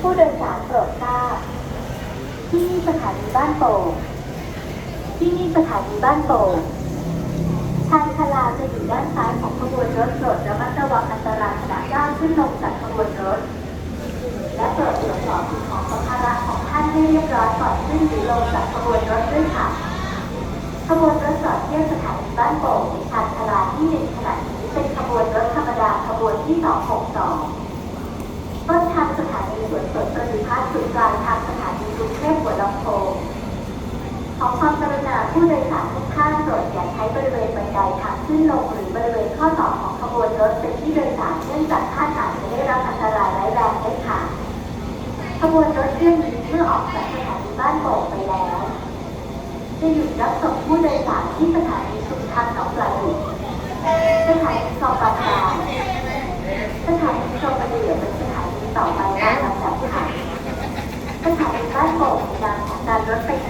ผู้โดยสารโปรดทราบที่นี่สถานีบ้านโป่งที่นี่สถานีบ้านโป่ง ทางชลาจะอยู่ด้านซ้ายของขบวนรถโปรดระมัดระวังอันตรายขณะก้าวขึ้นลงจากขบวนรถ และโปรดตรวจสอบสิ่งของสัมภาระของท่านให้เรียบร้อยก่อนขึ้นหรือลงจากขบวนรถด้วยค่ะขบวนรถจอดเทียบสถานีบ้านโป่งทางชลาที่หนึ่งขณะนี้เป็นขบวนรถธรรมดาขบวนที่ 262 ต้นทางสถานีสวนสนประดิพัฒน์จุดกลางทางสถานีกรุงเทพหัวลำโพงขอความกรุณา ผู้โดยสารทุกท่านโปรดอย่าใช้บริเวณบันไดทางขึ้นลงหรือบริเวณข้อต่อของขบวนรถเป็นที่โดยสารเนื่องจากท่านอาจจะได้รับอันตรายร้ายแรงได้ค่ะ ขบวนรถเรื่องนี้เมื่อออกจากสถานีบ้านโป่งไปแล้ว จะหยุดรับส่งผู้โดยสารที่สถานีสุนทรหนองปลาดุกสถานีคลองบางนาสถานีชมบุรีเป็นสถานีต่อไปตามลำดับค่ะสถานีบ้านโป่งในนามของการรถไฟแห่งป